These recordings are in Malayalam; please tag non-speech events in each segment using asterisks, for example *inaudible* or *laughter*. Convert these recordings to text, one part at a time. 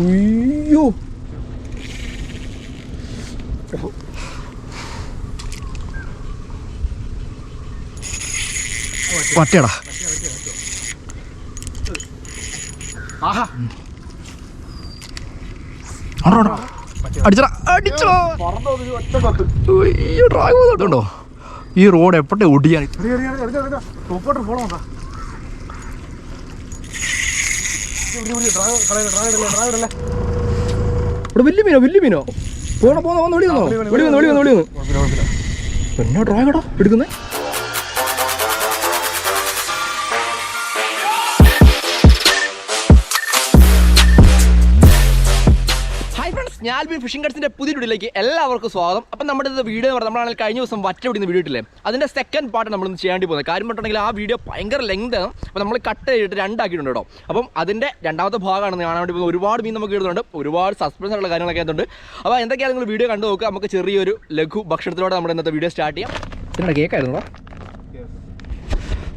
ഉയ്യോ പട്ടിയടാ ആഹാ അടിച്ചടാ അടിച്ചോ ഒറ്റ പത്ത് അയ്യോ ഡ്രാഗ് പോകുന്നുണ്ടോ ഈ റോഡ് എപ്പോഴത്തെ ഒടിയാൻ സൂപ്പർ ഫോളോ നോക്കാം ഇവിടെ വലിയ മീനോ വലിയ മീനോ. പോണ പോന്ന വന്ന് വെളി വന്നോ വെളി വന്നു വെളി വന്നു വെളി വന്നു. എന്നാ ഡ്രാഗടാ എടുക്കുന്നേ? ഫിഷിംഗ് കട്സിന്റെ പുതിയ വീഡിയോയിലേക്ക് എല്ലാവർക്കും സ്വാഗതം. അപ്പം നമ്മുടെ ഇത് വീഡിയോ എന്ന് പറഞ്ഞാൽ നമ്മളാണെങ്കിൽ കഴിഞ്ഞ ദിവസം വറ്റ വിടുന്ന വീഡിയോ ഇട്ടില്ലേ അതിന്റെ സെക്കൻഡ് പാർട്ട് നമ്മളിന്ന് ചെയ്യേണ്ടി പോകുന്നത്. കാര്യം പറഞ്ഞിട്ടുണ്ടെങ്കിൽ ആ വീഡിയോ ഭയങ്കര ലെങ്ത് ആണ്. അപ്പോൾ നമ്മൾ കട്ട് ചെയ്തിട്ട് രണ്ടാക്കിയിട്ടുണ്ട് കേട്ടോ. അപ്പം അതിന്റെ രണ്ടാമത്തെ ഭാഗമാണ് കാണാൻ വേണ്ടി പോകുന്നത്. ഒരുപാട് മീൻ നമുക്ക് ഇടുന്നുണ്ട്. ഒരുപാട് സസ്പെൻസ് ഉള്ള കാര്യങ്ങളൊക്കെ ആയതുകൊണ്ട് അപ്പോൾ എന്തൊക്കെയാണ് നിങ്ങൾ വീഡിയോ കണ്ടു നോക്കുക. നമുക്ക് ചെറിയൊരു ലഘു ഭക്ഷണത്തിലൂടെ നമ്മുടെ ഇന്നത്തെ വീഡിയോ സ്റ്റാർട്ട് ചെയ്യാം. ഇതിന്റെ കേക്കായിരുന്നു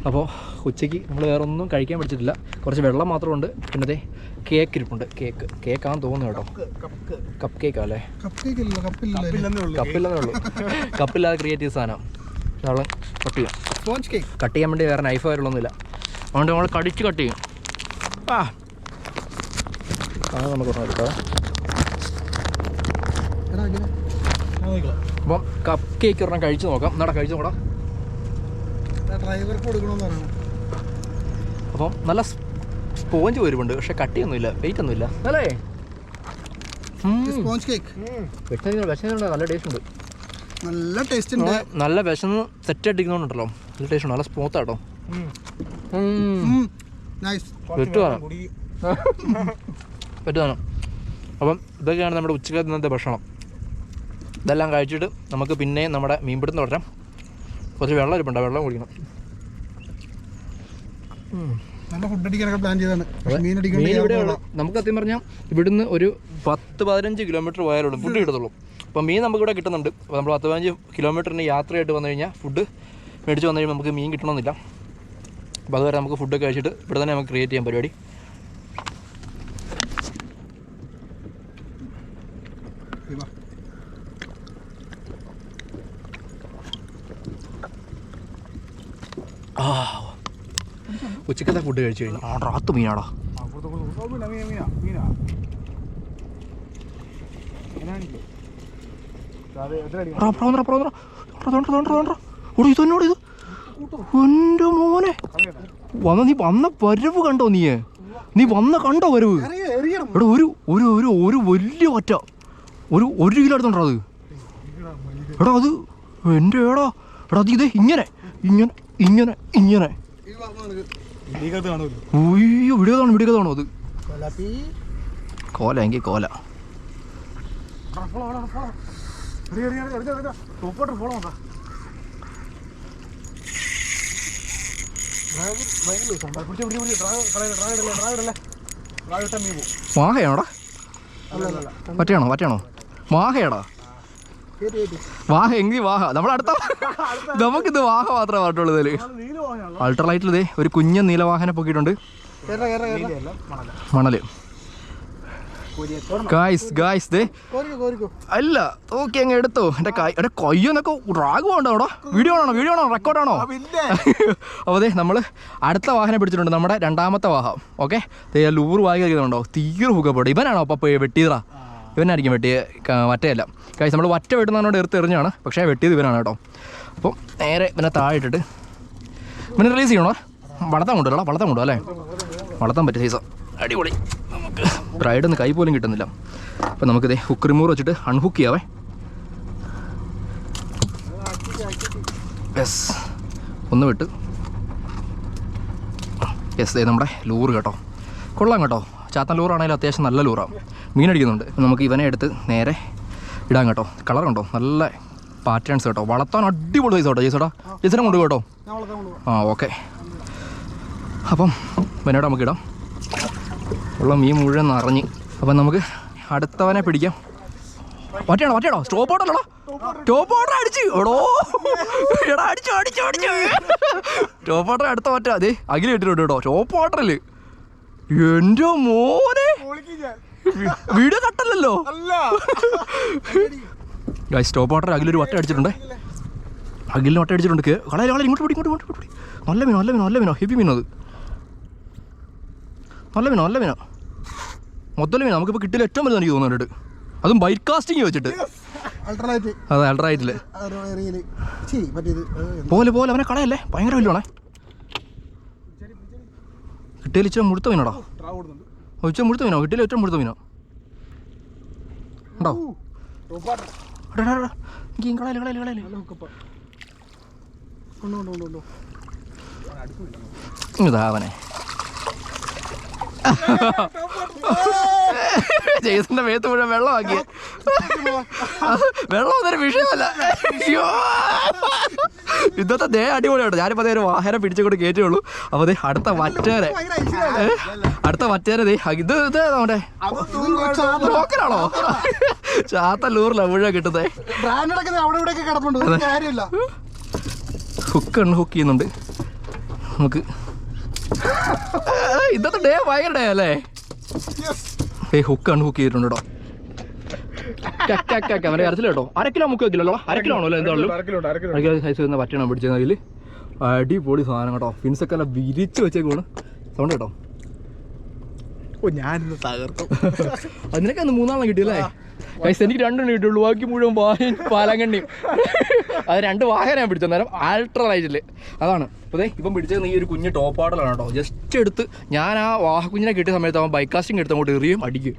അപ്പോൾ ഉച്ചയ്ക്ക് നമ്മൾ വേറെ ഒന്നും കഴിക്കാൻ പറ്റിയിട്ടില്ല കുറച്ച് വെള്ളം മാത്രമുണ്ട്. പിന്നെ ദേ കേക്ക് ഇരിപ്പുണ്ട് കേക്ക് കേക്കാണെന്ന് തോന്നുന്നു കേട്ടോ. കപ്പ് കേക്കാ അല്ലേ? കപ്പില്ലെന്നേ ഉള്ളൂ കപ്പില്ലാതെ ക്രിയേറ്റീവ് സാധനം. നമ്മൾ കട്ട് ചെയ്യും കട്ട് ചെയ്യാൻ വേണ്ടി വേറെ നൈഫ് വയറുള്ളൊന്നുമില്ല അതുകൊണ്ട് നമ്മൾ കടിച്ച് കട്ട് ചെയ്യും. ആ. അത് നമുക്ക് എടുക്കാം. അപ്പം കപ്പ് കേക്ക് ഒരെണ്ണം കഴിച്ച് നോക്കാം. എന്നാടാ കഴിച്ച് നോക്കാം ഡ്രൈവർക്ക് കൊടുക്കണമെന്ന് പറയണം. അപ്പം നല്ല സ്പോഞ്ച് വരുന്നുണ്ട് പക്ഷെ കട്ടിയൊന്നുമില്ല വെയിറ്റ് ഒന്നുമില്ല അല്ലേ സ്പോഞ്ച് കേക്ക് വിഷനുണ്ട് വിഷനുണ്ട് നല്ല ടേസ്റ്റ് ഉണ്ട്. നല്ല ടേസ്റ്റ് ഉണ്ട്. നല്ല വിശന്ന് സെറ്റ് അടിക്കുന്നുണ്ടല്ലോ നല്ല ടേസ്റ്റ് ഉണ്ട് നല്ല സ്മൂത്ത് ആട്ടോ. പറ്റുവാണ് അപ്പം ഇതൊക്കെയാണ് നമ്മുടെ ഉച്ചക്കത്തെ ഇന്നത്തെ ഭക്ഷണം. ഇതെല്ലാം കഴിച്ചിട്ട് നമുക്ക് പിന്നെ നമ്മുടെ മീൻപിടുത്തം തുടരാം. കുറച്ച് വെള്ളം ഇരിപ്പുണ്ടോ വെള്ളം കുടിക്കണം. നല്ല ഫുഡ് അടിക്കാനൊക്കെ പ്ലാൻ ചെയ്താണ് മീൻ അടിക്കാൻ നമുക്ക് സത്യം പറഞ്ഞാൽ ഇവിടുന്ന് ഒരു പത്ത് പതിനഞ്ച് കിലോമീറ്റർ പോയാലുള്ളൂ ഫുഡ് കിട്ടത്തുള്ളൂ. അപ്പോൾ മീൻ നമുക്ക് ഇവിടെ കിട്ടുന്നുണ്ട്. അപ്പോൾ നമ്മൾ പത്ത് പതിനഞ്ച് കിലോമീറ്ററിന് യാത്രയായിട്ട് വന്നു കഴിഞ്ഞാൽ ഫുഡ് മേടിച്ച് വന്നു കഴിഞ്ഞാൽ നമുക്ക് മീൻ കിട്ടണമെന്നില്ല അപ്പോൾ അതുവരെ നമുക്ക് ഫുഡ് കഴിച്ചിട്ട് ഇവിടെ തന്നെ നമുക്ക് ക്രിയേറ്റ് ചെയ്യാൻ പരിപാടി. ആ ഉച്ചക്കത്തെ ഫുഡ് കഴിച്ചു കഴിഞ്ഞു. ആ റാത്ത് മീനാടാ. എടാ. എടാ. എടാ, വന്ന നീ വന്ന വരവ് കണ്ടോ നീ നീ വന്ന കണ്ടോ വരവ്? എടാ ഒരു ഒരു ഒരു ഒരു വലിയ ഒറ്റ ഒരു ഒരു കിലോ എടുത്തോണ്ടോ അത്. എടാ അത് എന്റെ ഏടാ എടാ അത് ഇതേ ഇങ്ങനെ. ഇങ്ങനെ ഇങ്ങനെ ഇങ്ങനെ. ഉയ്യോ വീഡിയോ കാണും വീഡിയോ കാണും അത്. കോല എങ്കിൽ കോല. മാഹയാണോടാ പറ്റയാണോ പറ്റയാണോ മാഹയാടാ വാഹ എങ്കിൽ വാഹ നമ്മൾ അടുത്ത *laughs* നമുക്കിത് വാഹ മാത്രമേ പാട്ടുള്ളൂ ഇതിൽ. അൾട്രലൈറ്റിൽ ഇതേ ഒരു കുഞ്ഞ നീലവാഹനെ പൊക്കിയിട്ടുണ്ട്. മണൽ. ഗായ്സ് ഗായ്സ് ദേ. അല്ല ഓക്കെ അങ്ങ് എടുത്തോ. എന്റെ കൈ എന്റെ കയ്യൊന്നൊക്കെ ഡ്രാഗ് വേണ്ടോ അവിടെ. വീഡിയോ ആണോ വീഡിയോ ആണോ റെക്കോർഡാണോ അപ്പോൾ അതെ നമ്മൾ അടുത്ത വാഹനം പിടിച്ചിട്ടുണ്ട് നമ്മുടെ രണ്ടാമത്തെ വാഹനം ഓക്കെ ലൂർ വായി കഴിക്കുന്നുണ്ടോ തീരെ ഹുക്കപ്പോട്ടെ ഇവനാണോ അപ്പം വെട്ടിയതാ? ഇവനായിരിക്കും വെട്ടിയ മറ്റേയല്ല. കാര്യം നമ്മൾ വറ്റ വെട്ടുന്നതിനോട് എടുത്ത് എറിഞ്ഞാണ് പക്ഷേ വെട്ടിയത് ഇവനാണ് കേട്ടോ. അപ്പം നേരെ ഇവനെ താഴെ ഇട്ടിട്ട് ഇവനെ റിലീസ് ചെയ്യണോ? വളർത്താൻ കൊണ്ടുവരടാ വളർത്താൻ കൊണ്ടുവരാം അല്ലേ? വളർത്താൻ പറ്റിയ സൈസാ അടിപൊളി. നമുക്ക് ബ്രൈഡൊന്നും കൈ പോലും കിട്ടുന്നില്ല. അപ്പം നമുക്കിതേ ഹുക്ക് റിമൂർ വെച്ചിട്ട് അൺഹുക്ക് ചെയ്യാവേ. യെസ് ഒന്ന് വിട്ട്. യെസ് നമ്മുടെ ലൂറ് കേട്ടോ. കൊള്ളാം കേട്ടോ. ചാത്തൻ ലൂറാണെങ്കിലും അത്യാവശ്യം നല്ല ലൂറാണ് മീനടിക്കുന്നുണ്ട്. നമുക്ക് ഇവനെ എടുത്ത് നേരെ ഇടാൻ കേട്ടോ. കളർ കണ്ടോ നല്ല പാറ്റേൺസ് കേട്ടോ. വളർത്താൻ അടിപൊളി സൈസ് കേട്ടോ ജേസോടാ ജേസിനെ കൊണ്ട് കേട്ടോ. ആ ഓക്കെ അപ്പം ഇവനോട് നമുക്ക് ഇടാം. ഉള്ള മീൻ മുഴുവൻ നിറഞ്ഞ്. അപ്പം നമുക്ക് അടുത്തവനെ പിടിക്കാം. ഒറ്റയാണോ? ഒറ്റയാണോ? സ്റ്റോപ്പ് ഓട്ടല്ലോ ടോപ്പ് ഓർഡർ അടിച്ച്. എടോ. എടാ അടിച്ചു അടിച്ചു അടിച്ചു. ടോപ്പ് ഓർഡർ അടുത്ത ഒറ്റ. അതെ അഖിൽ ഇട്ടിട്ടുണ്ട് കേട്ടോ. ടോപ്പ് ഓർഡറിൽ എന്റെ മോനെ. വീഡിയോ കട്ടല്ലല്ലോ സ്റ്റോപ്പ് വാട്ടർ അഖിലൊരു വട്ടം അടിച്ചിട്ടുണ്ട്. അഖിലിന് വട്ടം അടിച്ചിട്ടുണ്ട്. വളരെ കളയ കളയ ഇങ്ങോട്ട് പോടി ഇങ്ങോട്ട് പിടി നല്ല മീനോ നല്ല മീനോ നല്ല മീനോ. ഹെവി മീനോ അത്. നല്ല മീനോ നല്ല മീനോ. മൊത്തം മീനോ. നമുക്കിപ്പോൾ കിട്ടിയ ഏറ്റവും വലുത് എനിക്ക് തോന്നുന്നുണ്ട് അതും ബൈറ്റ് കാസ്റ്റിംഗ് വെച്ചിട്ട്. അതെ അൾട്രായിട്ടിൽ റിയൽ ചീ മറ്റേത് പോലെ പോലെ. അവനെ കളയല്ലേ? ഭയങ്കര വലിയ ഇച്ചിരി മുഴുത്ത മീനോടാ. ഇച്ചിരി മുഴുത്ത മീനോ? കിട്ടിയാൽ ഒറ്റ മുഴുത്ത മീനോ? ഉണ്ടോ? ടോപ്പാട്ടർ എടാ, എടാ, എടാ. എനിക്ക് ഈ കളയല്ലേ കളയല്ലേ കളയല്ലേ നല്ല ഹുക്കപ്പ കൊണ്ടു കൊണ്ടു കൊണ്ടു ഇതാ അവനെ. ജെയ്സന്റെ മേത്ത് മുഴുവൻ വെള്ളമാക്കി. വെള്ളം അതൊരു വിഷയമല്ല. ഇന്നത്തെ ദേ അടിപൊളിയാണ് ഞാനിപ്പോ അതേ ഒരു വാഹനം പിടിച്ചുകൊണ്ട് കയറ്റുള്ളൂ അപ്പൊ അതേ അടുത്ത ഏ? അടുത്ത മറ്റേ ദേ ഇത് ഇത് നമ്മുടെ ലോക്കലാണോ ചാത്ത ലൂറിലാ മുഴുവൻ കിട്ടുന്നേ. ബ്രാൻഡൊക്കെ അവിടെ ഇവിടെ ഒക്കെ കിടപ്പുണ്ട്. ഒരു കാര്യമില്ല. ഹുക്ക് ഉണ്ട് ഹുക്ക് ചെയ്യുന്നുണ്ട്. നമുക്ക് ഇന്നത്തെ ഡേ ഭയങ്കര ഡേ അല്ലേ? ഏ ഹുക്ക് ആണ് ഹുക്ക് ചെയ്തിട്ടുണ്ട് കേട്ടോ. അവന്റെ കരച്ചില്ല കേട്ടോ. അര കിലോ മുക്ക് കിലോ അര കിലോ ആണോ അല്ലേ? എന്താണല്ലോ അര കിലോ സൈസ് വരുന്ന പറ്റണം പിടിച്ചതിൽ അടിപൊളി സാധനം കേട്ടോ. ഫിൻസൊക്കെ എല്ലാം വിരിച്ച് വെച്ചേക്കാണ് സൗണ്ട് കേട്ടോ. ഓ ഞാനിന്ന് തകർക്കും. *laughs* അതിനൊക്കെ അന്ന് മൂന്നാളെ കിട്ടിയല്ലേ? കൈസ് എനിക്ക് രണ്ടെണ്ണം കിട്ടിയുള്ളൂ. ബാക്കി മുഴുവൻ വാഹന പാലങ്കണ്ണിയും *laughs* അത് രണ്ട് വാഹനം പിടിച്ചു. നേരം ആൾട്രാ ലൈറ്റിൽ അതാണ്. അപ്പോൾ ദേ ഇപ്പം പിടിച്ചത് ഈ ഒരു കുഞ്ഞ് ടോപ്പ് ആടലാണ് കേട്ടോ ജസ്റ്റ് എടുത്ത് ഞാൻ ആ വാഹക്കുഞ്ഞിനെ കിട്ടിയ സമയത്ത് അവൻ ബൈക്ക് കാസ്റ്റിംഗ് എടുത്ത് അങ്ങോട്ട് എറിയും അടിക്കും.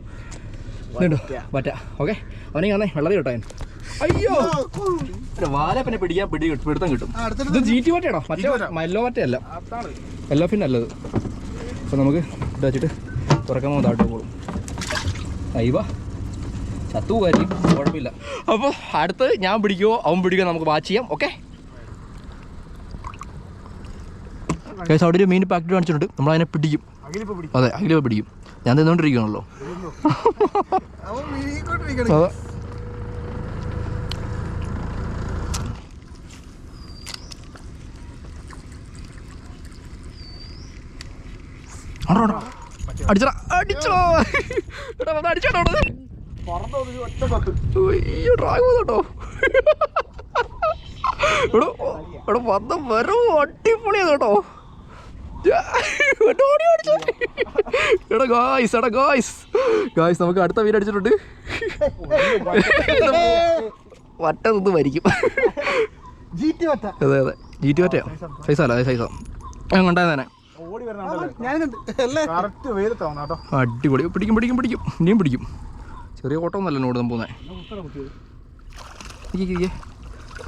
പറ്റാ പറ്റ ഓക്കെ അവനെ കാണേ വെള്ളത്തിൽ കേട്ടോ അയ്യോ! വാല വാലപ്പനെ പിടിക്കാൻ പിടി പിടുത്തം കിട്ടും. ഇത് ജി ടി വറ്റയാണോ മറ്റേ മല്ലോ വാറ്റയല്ല എല്ലോ പിന്നെ അല്ലത് അപ്പോൾ നമുക്ക് ഇത് വെച്ചിട്ട് തുറക്കാൻ പോകുന്ന പോകും അയ്യവ ചത്തു കാര്യം കുഴപ്പമില്ല. അപ്പോൾ അടുത്ത് ഞാൻ പിടിക്കുമോ അവൻ പിടിക്കുമോ നമുക്ക് വാച്ച് ചെയ്യാം. ഓക്കെ കേസ് അവിടെ ഒരു മീൻ പാക്കറ്റ് കാണിച്ചിട്ടുണ്ട്. നമ്മൾ അതിനെ പിടിക്കും. അതെ അഖില പിടിക്കും. ഞാൻ തിന്നുകൊണ്ടിരിക്കുകയാണല്ലോ അതെ അടിച്ചടാ അടിച്ചോ അടിച്ചോട്ടോ അയ്യോ ഡ്രാഗ് വന്ന വരും അടിപൊളിയാണ് കേട്ടോ. ഓടി അടിച്ചേ. എടാ ഗായ്സ് എടാ ഗായ്സ് ഗായ്സ് നമുക്ക് അടുത്ത വീട് അടിച്ചിട്ടുണ്ട്. വട്ട നിന്ന് മരിക്കും. അതെ അതെ. ജി ടി പറ്റയോ സൈസല്ല അതെ സൈസാ ഞാൻ കണ്ടായ തന്നെ ഓടി വരണം അടിപൊളി. പിടിക്കും പിടിക്കും പിടിക്കും. ഇനിയും പിടിക്കും. ചെറിയ ഓട്ടമൊന്നല്ല നോട് പോകുന്നേ! *laughs*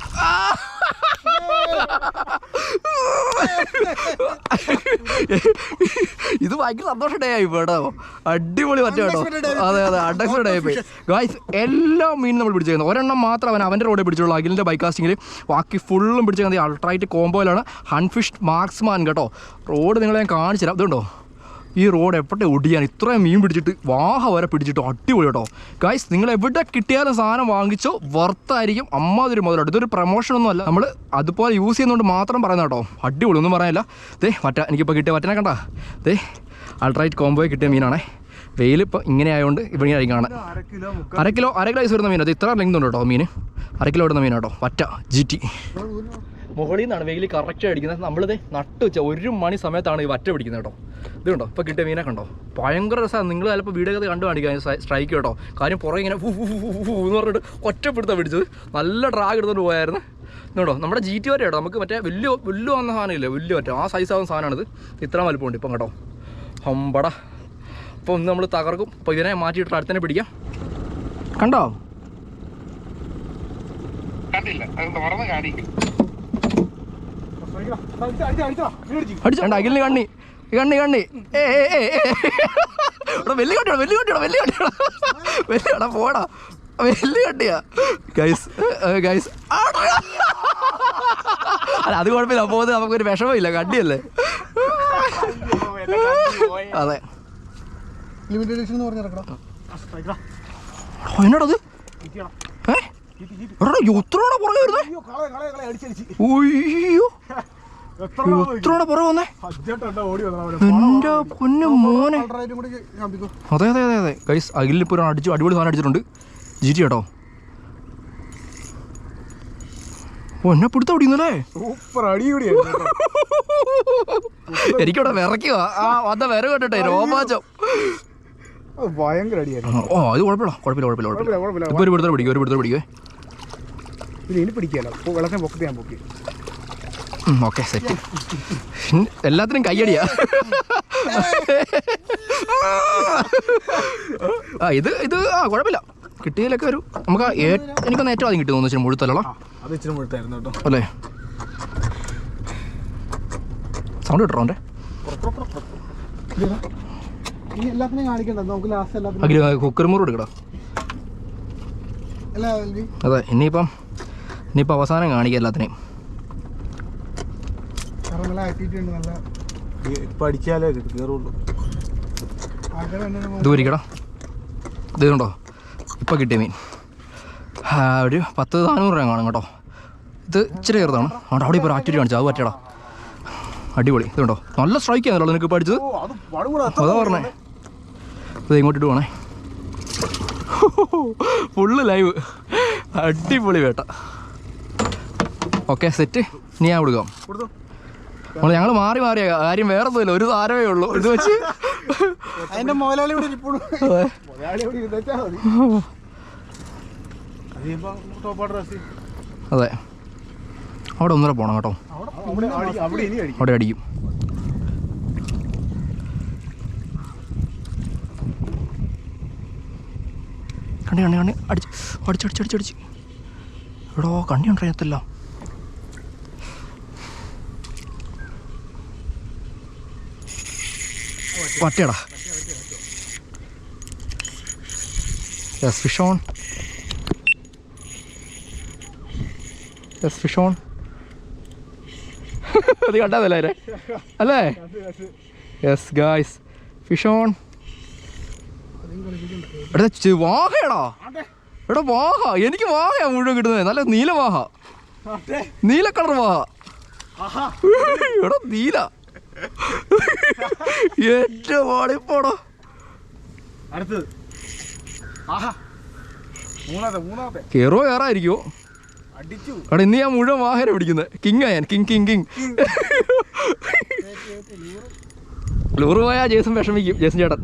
ഇത് ഭയങ്കര സന്തോഷ ഡേ ആയി കേട്ടോ അടിപൊളി പറ്റും കേട്ടോ. അതെ അതെ അഡക്സ് ഡേ ആയി പോയി ഗായ്സ് എല്ലാ മീനും നമ്മൾ പിടിച്ചേക്കുന്നത് ഒരെണ്ണം മാത്രം അവൻ അവന്റെ റോഡിൽ പിടിച്ചുള്ളൂ അഖിലിന്റെ ബൈക്ക് കാസ്റ്റിങ്ങിൽ ബാക്കി ഫുള്ളും പിടിച്ചേക്കുന്നത് അൾട്രായിട്ട് കോമ്പോയിലാണ് ഹൺഫിഷ് മാർക്സ്മാൻ കേട്ടോ. റോഡ് നിങ്ങളെ ഞാൻ കാണിച്ചു തരാം ഇതുണ്ടോ? ഈ റോഡ് എവിടെ ഒടിയാൻ ഇത്രയും മീൻ പിടിച്ചിട്ട് വാഹ വരെ പിടിച്ചിട്ട് അടിപൊളി കേട്ടോ. ഗൈസ് നിങ്ങൾ എവിടെ കിട്ടിയാലും സാധനം വാങ്ങിച്ചോ. വർത്തായിരിക്കും അമ്മാതിരി മുതലോട്ട് ഇതൊരു പ്രൊമോഷൻ ഒന്നും അല്ല. നമ്മൾ അതുപോലെ യൂസ് ചെയ്യുന്നതുകൊണ്ട് മാത്രം പറയുന്ന കേട്ടോ. അടിപൊളി ഒന്നും പറയാനില്ല. ദേ വറ്റ എനിക്കിപ്പോൾ കിട്ടിയ വറ്റനെ കണ്ടാ? ദേ അൾട്രൈറ്റ് കോംബോയിൽ കിട്ടിയ മീനാണേ. വെയിലിപ്പോൾ ഇങ്ങനെ ആയതുകൊണ്ട് ഇവിടെ ആയി ആയിരിക്കും കാണാൻ അര കിലോ അര കിലോ ഐസ് വരുന്ന മീൻ ഇത്ര ലെങ്ത് ഉണ്ട് കേട്ടോ മീൻ അര കിലോ ഇടുന്ന മീൻ കേട്ടോ. വറ്റ ജി ടി മുകളിൽ നിന്നാണ് വെയിൽ കറക്റ്റ് അടിക്കുന്നത്. നമ്മളിത് നട്ട് വെച്ച ഒരു മണി സമയത്താണ് ഈ വറ്റ പിടിക്കുന്നത് കേട്ടോ. ഇത് കണ്ടോ? ഇപ്പോൾ കിട്ടിയ മീനെ കണ്ടോ? ഭയങ്കര രസമാണ് നിങ്ങൾ ചിലപ്പോൾ വീടൊക്കെ കണ്ടു കാണിക്കാം സ്ട്രൈക്ക് കേട്ടോ. കാര്യം പുറകെ ഇങ്ങനെ എന്ന് പറഞ്ഞിട്ട് ഒറ്റപ്പെടുത്താൻ പിടിച്ചത്. നല്ല ഡ്രാഗ് എടുത്തോണ്ട് പോയായിരുന്നു. ഇതുണ്ടോ നമ്മുടെ ജി ടി വരെ നമുക്ക് മറ്റേ വലിയ വലിയ വന്ന സാധനമില്ല വലിയ മറ്റേ ആ സൈസ് ആവുന്ന സാധനമാണിത്. ഇത്ര വലുപ്പമുണ്ട് ഇപ്പം കേട്ടോ. ഹമ്പട. അപ്പോൾ ഒന്ന് നമ്മൾ തകർക്കും. അപ്പോൾ ഇതിനെ മാറ്റിയിട്ട് അടുത്തന്നെ പിടിക്കാം. കണ്ടോ? അഖിലിന് കണ്ണി. കണ്ണി കണ്ണി. ഏ ഏ ഏ ഏ. എടാ വലിയ കണ്ടിയോ വലിയ കണ്ടിയോ വലിയ കണ്ടിയോ വലിയ എടാ പോടാ. വലിയ കണ്ടിയാ ഗൈസ് ഗൈസ് അല്ല അത് കുഴപ്പമില്ല. പോകുന്നത് നമുക്കൊരു വിഷമമില്ല. കണ്ടിയല്ലേ അതെ. ലിമിറ്റഡ് എഡിഷൻ എന്ന് പറഞ്ഞിറക്കണം എന്നടത് ഉത്തരവാണോ പുറകെ വരുന്നത് *laughs* എത്ര പുറകെ വന്നേ? എന്റെ പൊന്നു മോനെ. അതെ അതെ അതെ അതെ. കൈസ് അഖിലിപ്പോൾ ഒരു അടിച്ചു അടിപൊളി സാധനം അടിച്ചിട്ടുണ്ട്. ജി ടി കേട്ടോ എന്നെ പിടുത്ത ഓടിയുന്നല്ലേ സൂപ്പർ. *laughs* എനിക്കവിടെ വിറയ്ക്കുക ആ വന്ന വിര കേട്ടെ രോമാചം ഭയങ്കര അടിയായിരുന്നു ഓ അത് കുഴപ്പമില്ല. കുഴപ്പമില്ല കുഴപ്പമില്ല കുഴപ്പമില്ല. കുഴപ്പമില്ല കുഴപ്പമില്ല. ഇപ്പോൾ ഒരു പിടുത്തം ഒരു പിടുത്തം പിടിക്കുവേ ഇത് ഇനി പിടിക്കാലോ ഇപ്പൊ വെള്ളത്തിന് പൊക്കത്ത് ഞാൻ പൊക്കി. ഓക്കെ സെറ്റ് എല്ലാത്തിനും കയ്യടിയാ. ആ ഇത് ഇത് ആ കുഴപ്പമില്ല. കിട്ടിയതിലൊക്കെ ഒരു നമുക്ക് എനിക്കൊന്ന് ഏറ്റവും ആദ്യം കിട്ടി തോന്നുന്നു വെച്ചാൽ മുഴുത്തല്ലോ അത് ഇച്ചിരി മുഴുത്തായിരുന്നു കേട്ടോ. അല്ലേ? സൗണ്ട് കിട്ടോ എന്റെ ഇനി എല്ലാത്തിനും കാണിക്കണ്ട. നമുക്ക് ലാസ്റ്റ് എല്ലാത്തിനും എടുക്കടാ. അല്ല എൽവി അതെ ഇനിയിപ്പം ഇനിയിപ്പോൾ അവസാനം കാണിക്കുക എല്ലാത്തിനെയും. കാരണം നല്ല ആക്ടിവിറ്റി ഉണ്ട് നല്ല പഠിക്കാലേ കയറുള്ളൂ ആൾക്കാർ ഇത് ഒരിക്കടാ ഇത് കണ്ടോ? ഇപ്പം കിട്ടിയ മീൻ. ആ, ഒരു പത്ത് നാനൂറ് രൂപ കാണും കേട്ടോ. ഇത് ഇച്ചിരി ചെറുതാണ് അവിടെ അവിടെ ഇപ്പോൾ ആക്ടിവിറ്റി കാണിച്ചു. അത് പറ്റടാ. അടിപൊളി. ഇതുണ്ടോ? നല്ല സ്ട്രൈക്ക് ആണല്ലോ നിനക്ക് പഠിച്ചത് അത് പറഞ്ഞേ. ഇത് ഇങ്ങോട്ട് ഇടുവാണേ ഫുള്ള് ലൈവ് അടിപൊളി വേട്ട. ഓക്കെ സെറ്റ് ഇനി ഞാൻ കൊടുക്കാം. നമ്മൾ ഞങ്ങൾ മാറി മാറിയ കാര്യം വേറെ ഒന്നുമില്ല ഒരു താരമേ ഉള്ളൂ. ഇത് വെച്ച് അതിന്റെ മുതലാളി ഇവിടെ ഇരിപ്പുള്ളൂ അതെ. അവിടെ ഒന്നര പോകണം കേട്ടോ. അവിടെ അടി- അവിടെ ഇനി അടിക്കും. അവിടെ അടിക്കും. കണ്ണി കണ്ണി കണ്ണി. അടിച്ച് അടിച്ചടിച്ചടിച്ചടിച്ച് അടിച്ച് അടിച്ച് അടിച്ച്. എടോ കണ്ണി ഉണ്ടറിയത്തില്ല പറ്റിയടാ yes fish on yes fish on അത് കണ്ടതല്ലേ അല്ലേ? യെസ് ഗായ്സ് ഫിഷ് ഓൺ എടാ വാഹയാടാ. എടാ വാഹ. എനിക്ക് വാഹയാ മുഴുവൻ കിട്ടുന്നത്. നല്ല നീല വാഹ. നീല കളർ വാഹ. എടാ നീല. ഏറ്റവും വാളിപ്പോടാ അടുത്തത്. ആഹാ. അടിച്ചു. എടാ ഇന്ന് ഞാൻ മുഴുവൻ വാഹനം പിടിക്കുന്നത് കിങ് ഞാൻ. കിങ് കിങ് കിങ് ലൂറ് പോയാൽ ജേസൺ വിഷമിക്കും. ജേസൺ ചേട്ടൻ.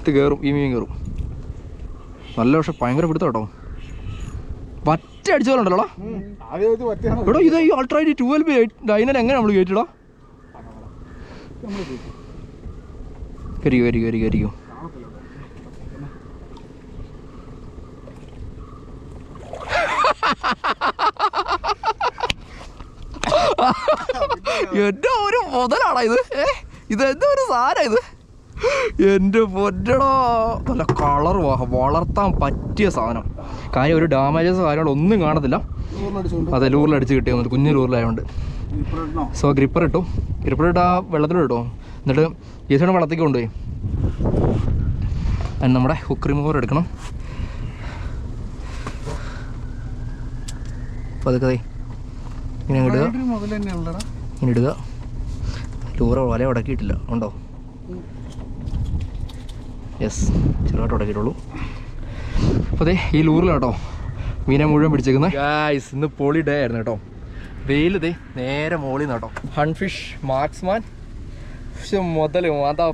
ഇത് കയറും ഈ മീൻ കയറും നല്ല പക്ഷെ ഭയങ്കര പിടുത്തം കേട്ടോ. പറ്റ ആദ്യം ഇത് പറ്റിയാണ് എടോ ഇത് ഈ അൾട്രായിട്ട് ട്വൽവ് ഡൈനൽ എങ്ങനെ നമ്മൾ കയറ്റിടാ? കരിയോ കരിയോ കരിയോ കരിയോ എന്റെ ഒരു മുതലാണോ ഇത്. ഏ ഇത് എന്താ ഒരു സാധനം ഇത്. എന്റെ പൊറ്റടോ നല്ല കളർ വളർത്താൻ പറ്റിയ സാധനം. കാര്യം ഒരു ഡാമേജസ് കാര്യങ്ങളോ ഒന്നും കാണത്തില്ല. അതെ ലൂറിൽ അടിച്ച് കിട്ടിയ കുഞ്ഞു ലൂറിലായതുകൊണ്ട് സോ ഗ്രിപ്പർ ഇട്ടു. ഗ്രിപ്പർ ഇട്ട് ആ വെള്ളത്തിൽ ഇട്ടോ. എന്നിട്ട് ജേസിയുടെ വെള്ളത്തേക്ക് കൊണ്ടുപോയി അതിന് നമ്മുടെ ഹുക്ക് റിമൂവർ എടുക്കണം. അപ്പോൾ അതൊക്കെ ഇങ്ങനെ അങ്ങ് ഇങ്ങനെ ഇടുക ടൂറ വല ഉടക്കിയിട്ടില്ല. ഉണ്ടോ? യെസ് ചെറുതായിട്ട് ഉടക്കിയിട്ടുള്ളൂ. അപ്പോൾ അതെ ഈ ലൂറിലാട്ടോ മീനെ മുഴുവൻ പിടിച്ചേക്കുന്നത് ഗായ്സ് ഇന്ന് പൊളി ഡേ ആയിരുന്നു കേട്ടോ. വെയിൽ ദേ നേരെ മോളിൽ നിന്ന് കേട്ടോ. ഹൺഫിഷ് മാർക്സ്മാൻ പക്ഷെ മുതൽ അതാ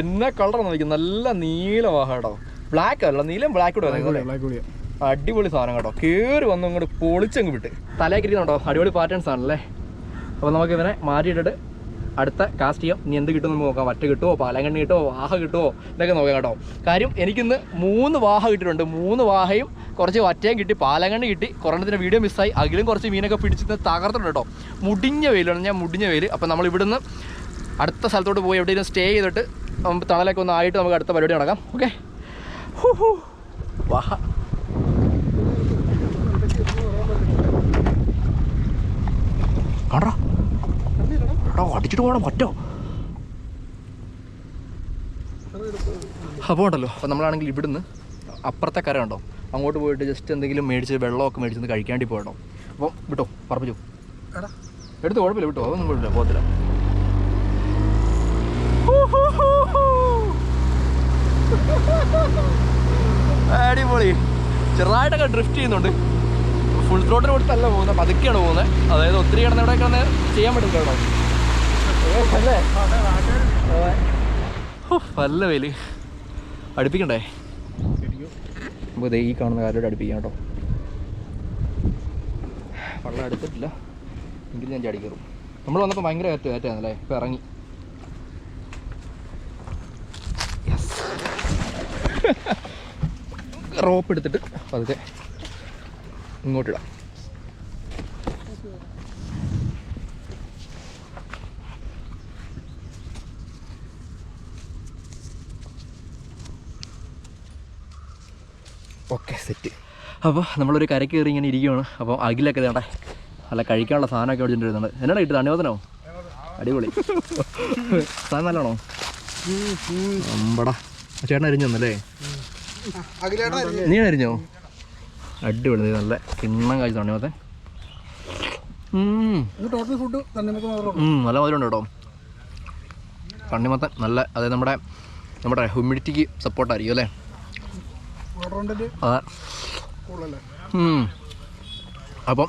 എന്നാ കളർ നോക്കി നല്ല നീലവാഹ കേട്ടോ. ബ്ലാക്ക് അല്ല നീലം ബ്ലാക്ക് കൂടെ അടിപൊളി സാധനം കേട്ടോ. കയറി വന്ന് ഇങ്ങോട്ട് പൊളിച്ചങ്ങ് വിട്ട്. തലയൊക്കെ ഇരിക്കുന്നുണ്ടോ? അടിപൊളി പാറ്റേൺസ് ആണല്ലേ അപ്പോൾ നമുക്ക് ഇവനെ മാറ്റിയിട്ടിട്ട് അടുത്ത കാസ്റ്റ് ചെയ്യാം. ഇനി എന്ത് കിട്ടും നമുക്ക് നോക്കാം. വറ്റ കിട്ടുമോ പാലങ്കണ്ണി കിട്ടുമോ വാഹ കിട്ടുമോ ഇതൊക്കെ നോക്കാം കേട്ടോ. കാര്യം എനിക്കിന്ന് മൂന്ന് വാഹ കിട്ടിയിട്ടുണ്ട്. മൂന്ന് വാഹയും കുറച്ച് വറ്റയും കിട്ടി പാലങ്കണ്ണി കിട്ടി. കുറഞ്ഞതിന്റെ വീഡിയോ മിസ്സായി അകിലും കുറച്ച് മീനൊക്കെ പിടിച്ചിട്ട് തകർത്തിട്ടുണ്ട് കേട്ടോ. മുടിഞ്ഞ വെയിലാണ് ഞാൻ മുടിഞ്ഞ വെയിൽ അപ്പോൾ നമ്മൾ ഇവിടുന്ന് അടുത്ത സ്ഥലത്തോട്ട് പോയി എവിടെയെങ്കിലും സ്റ്റേ ചെയ്തിട്ട് തണലൊക്കെ ഒന്ന് ആയിട്ട് നമുക്ക് അടുത്ത പരിപാടി നടക്കാം. ഓക്കെ വാഹ. കണ്ടാ? എടാ അടിച്ചിട്ട് പോകണം പറ്റോ? അപ്പോൾ ഉണ്ടല്ലോ അപ്പോൾ നമ്മളാണെങ്കിൽ ഇവിടുന്ന് അപ്പുറത്തെ കര ഉണ്ടോ അങ്ങോട്ട് പോയിട്ട് ജസ്റ്റ് എന്തെങ്കിലും മേടിച്ച് വെള്ളമൊക്കെ മേടിച്ചൊന്ന് കഴിക്കാണ്ടി പോകട്ടോ അപ്പോൾ വിട്ടോ പറപ്പിച്ചു. എടാ. എടുത്ത് കുഴപ്പമില്ല വിട്ടോ. അതൊന്നും കുഴപ്പമില്ല പോകത്തില്ല. അടിപൊളി. ചെറുതായിട്ടൊക്കെ ഡ്രിഫ്റ്റ് ചെയ്യുന്നുണ്ട്. ഫുൾ ത്രോട്ടിന് കൊടുത്തല്ല പോകുന്നത്. പതുക്കെയാണ് പോകുന്നത്. അതായത് ഒത്തിരി കിടന്ന് ഇവിടെ കിടന്ന് ചെയ്യാൻ പറ്റും അല്ലേ നല്ല വെയിൽ. അടുപ്പിക്കണ്ടേ? അപ്പോൾ ദേ ഈ കാണുന്ന കാര്യമായിട്ട് അടുപ്പിക്കാം കേട്ടോ. വെള്ളം അടുത്തിട്ടില്ല എങ്കിലും ഞാൻ ചാടി നമ്മൾ വന്നപ്പോൾ ഭയങ്കര കയറ്റം കയറ്റാന്നല്ലേ ഇപ്പോൾ ഇറങ്ങി. *laughs* റോപ്പ് എടുത്തിട്ട് പതുക്കെ. ഇങ്ങോട്ടിടാം. Okay set. അപ്പോൾ നമ്മളൊരു കരയ്ക്ക് കയറി ഇങ്ങനെ ഇരിക്കുകയാണ് അപ്പോൾ അഖിലൊക്കെ വേണ്ടേ നല്ല കഴിക്കാനുള്ള സാധനമൊക്കെ മേടിച്ചിട്ട് വരുന്നുണ്ട് എന്നാണ് ഇട്ട് തണ്ണിമത്തനോ അടിപൊളി. സാധനം നല്ലതാണോ അമ്പടാ. ചേട്ടൻ അരിഞ്ഞു തന്നല്ലേ നീ അരിഞ്ഞോ? അടിപൊളി. നല്ല കിണ്ണം കാഴ്ച തണ്ണിമത്തൻ മൊത്തം ടോട്ടൽ ഫുഡ് നല്ല മധുരമുണ്ട് കേട്ടോ. തണ്ണിമത്തൻ നല്ല അതായത് നമ്മുടെ നമ്മുടെ ഹ്യൂമിഡിറ്റിക്ക് സപ്പോർട്ടായിരിക്കും അല്ലേ? അതെ. അപ്പം